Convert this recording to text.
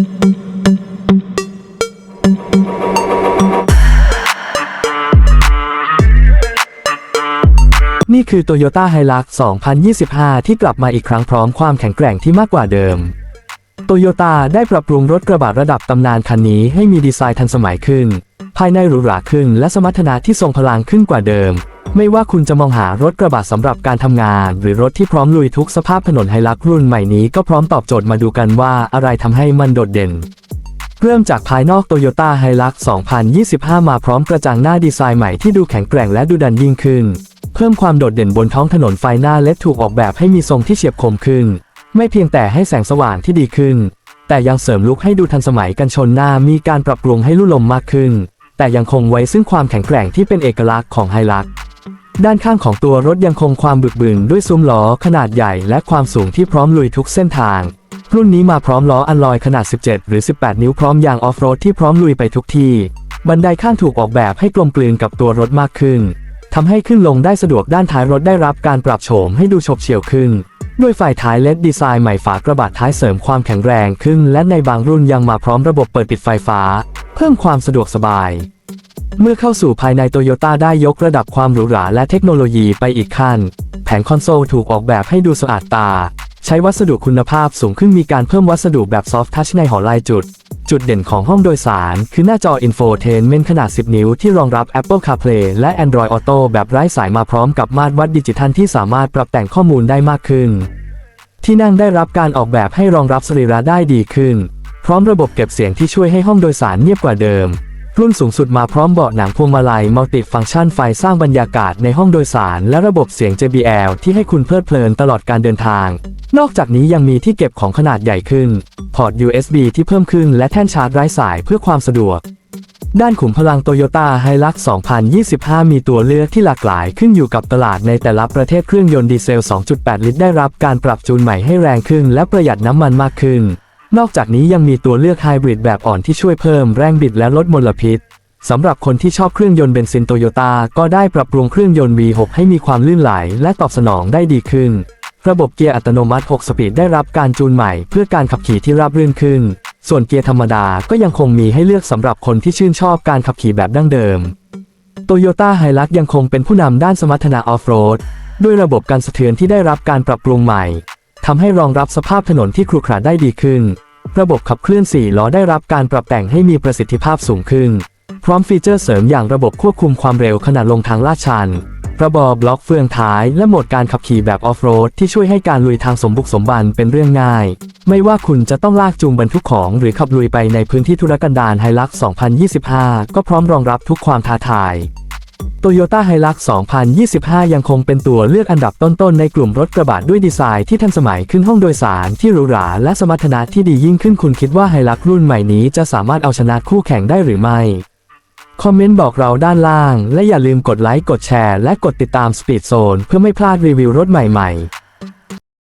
นี่คือ Toyota Hilux 2025 ที่กลับมาอีกครั้งพร้อมความแข็งแกร่งที่มากกว่าเดิม โตโยต้าได้ปรับปรุงรถกระบะระดับตำนานคันนี้ให้มีดีไซน์ทันสมัยขึ้น ภายในหรูหราขึ้นและสมรรถนะที่ทรงพลังขึ้นกว่าเดิม ไม่ว่าคุณจะมองหารถกระบะสำหรับการทำงาน หรือรถที่พร้อมลุยทุกสภาพถนนไฮลักรุ่นใหม่นี้ก็พร้อมตอบโจทย์มาดูกันว่าอะไรทำให้มันโดดเด่น เริ่มจากภายนอก Toyota Hilux 2025 มาพร้อมกระจังหน้าดีไซน์ใหม่ที่ดูแข็งแกร่งและดูดันยิ่งขึ้น เพิ่มความโดดเด่นบนท้องถนนไฟหน้าเล็ดถูกออกแบบให้มีทรงที่เฉียบคมขึ้น ไม่เพียงแต่ให้แสงสว่างที่ดีขึ้น แต่ยังเสริมลุคให้ดูทันสมัยกันชนหน้ามีการปรับปรุงให้ลุ่ลมมากขึ้น แต่ยังคงไว้ซึ่งความแข็งแกร่งที่เป็นเอกลักษณ์ของไฮลัก ด้านข้างของตัวรถยังคงความบึกบึนด้วยซุ้มล้อขนาดใหญ่และความสูงที่พร้อมลุยทุกเส้นทาง รุ่นนี้มาพร้อมล้ออัลลอยขนาด 17 หรือ 18 นิ้วพร้อมยางออฟโรดที่พร้อมลุยไปทุกที่ บันไดข้างถูกออกแบบให้กลมกลืนกับตัวรถมากขึ้นทำให้ขึ้นลงได้สะดวกด้านท้ายรถได้รับการปรับโฉมให้ดูฉบเฉี่ยวขึ้น ด้วยฝ่ายท้ายเลดดีไซน์ใหม่ฝากระบะท้ายเสริมความแข็งแรงขึ้น และในบางรุ่นยังมาพร้อมระบบเปิดปิดไฟฟ้า เพิ่มความสะดวกสบาย เมื่อเข้าสู่ภายในโตโยต้าได้ยกระดับความหรูหราและเทคโนโลยีไปอีกขั้น แผงคอนโซลถูกออกแบบให้ดูสะอาดตา ใช้วัสดุคุณภาพสูงขึ้นมีการเพิ่มวัสดุแบบซอฟท์ทัชในหอลายจุด จุดเด่นของห้องโดยสาร คือหน้าจอ Infotainment ขนาด 10 นิ้วที่รองรับ Apple CarPlay และ Android Auto แบบไร้สายมาพร้อมกับมาตรวัดดิจิทัลที่สามารถปรับแต่งข้อมูลได้มากขึ้น ที่นั่งได้รับการออกแบบให้รองรับสรีระได้ดีขึ้น พร้อมระบบเก็บเสียงที่ช่วยให้ห้องโดยสารเงียบกว่าเดิม รุ่นสูงสุดมาพร้อมเบาะหนังพวงมาลัยมัลติฟังก์ชันไฟสร้างบรรยากาศในห้องโดยสาร และระบบเสียง JBL ที่ให้คุณเพลิดเพลินตลอดการเดินทาง นอกจากนี้ยังมีที่เก็บของขนาดใหญ่ขึ้น พอร์ต USB ที่เพิ่มขึ้นและแท่นชาร์จไร้สายเพื่อความสะดวก ด้านขุมพลังโตโยต้าไฮลัก2025 มีตัวเลือกที่หลากหลายขึ้นอยู่กับตลาดในแต่ละประเทศเครื่องยนต์ดีเซล 2.8 ลิตรได้รับการปรับจูนใหม่ให้แรงขึ้น และประหยัดน้ำมันมากขึ้น นอกจากนี้ยังมีตัวเลือกไฮบริดแบบอ่อนที่ช่วยเพิ่มแรงบิดและลดมลพิษสำหรับคนที่ชอบเครื่องยนต์เบนซินโตโยต้าก็ได้ปรับปรุงเครื่องยนต์ V6 ให้มีความลื่นไหลและตอบสนองได้ดีขึ้น ระบบเกียร์อัตโนมัติ 6 สปีดได้รับการจูนใหม่เพื่อการขับขี่ที่ราบรื่นขึ้น ส่วนเกียร์ธรรมดาก็ยังคงมีให้เลือกสำหรับคนที่ชื่นชอบการขับขี่แบบดั้งเดิมโตโยต้าไฮลักยังคงเป็นผู้นำด้านสมรรถนะออฟโรดด้วยระบบการสะเทือนที่ได้รับการปรับปรุงใหม่ ทำให้รองรับสภาพถนนที่ครุขระได้ดีขึ้น ระบบขับเคลื่อน 4 ล้อได้รับการปรับแต่งให้มีประสิทธิภาพสูงขึ้น พร้อมฟีเจอร์เสริมอย่างระบบควบคุมความเร็วขณะลงทางลาดชัน ระบบบล็อกเฟืองท้าย และโหมดการขับขี่แบบออฟโรดที่ช่วยให้การลุยทางสมบุกสมบันเป็นเรื่องง่าย ไม่ว่าคุณจะต้องลากจูงบรรทุกของ หรือขับลุยไปในพื้นที่ธุรกันดารไฮลัก2025 ก็พร้อมรองรับทุกความท้าทาย โตโยต้าไฮลัก2025 ยังคงเป็นตัวเลือกอันดับต้นๆ ในกลุ่มรถกระบะด้วยดีไซน์ที่ทันสมัยขึ้นห้องโดยสารที่หรูหราและสมรรถนะที่ดียิ่งขึ้นคุณคิดว่าไฮลักรุ่นใหม่นี้จะสามารถเอาชนะคู่แข่งได้หรือไม่ คอมเมนต์บอกเราด้านล่าง และอย่าลืมกดไลค์กดแชร์และกดติดตาม Speed Zone เพื่อไม่พลาดรีวิวรถใหม่ๆ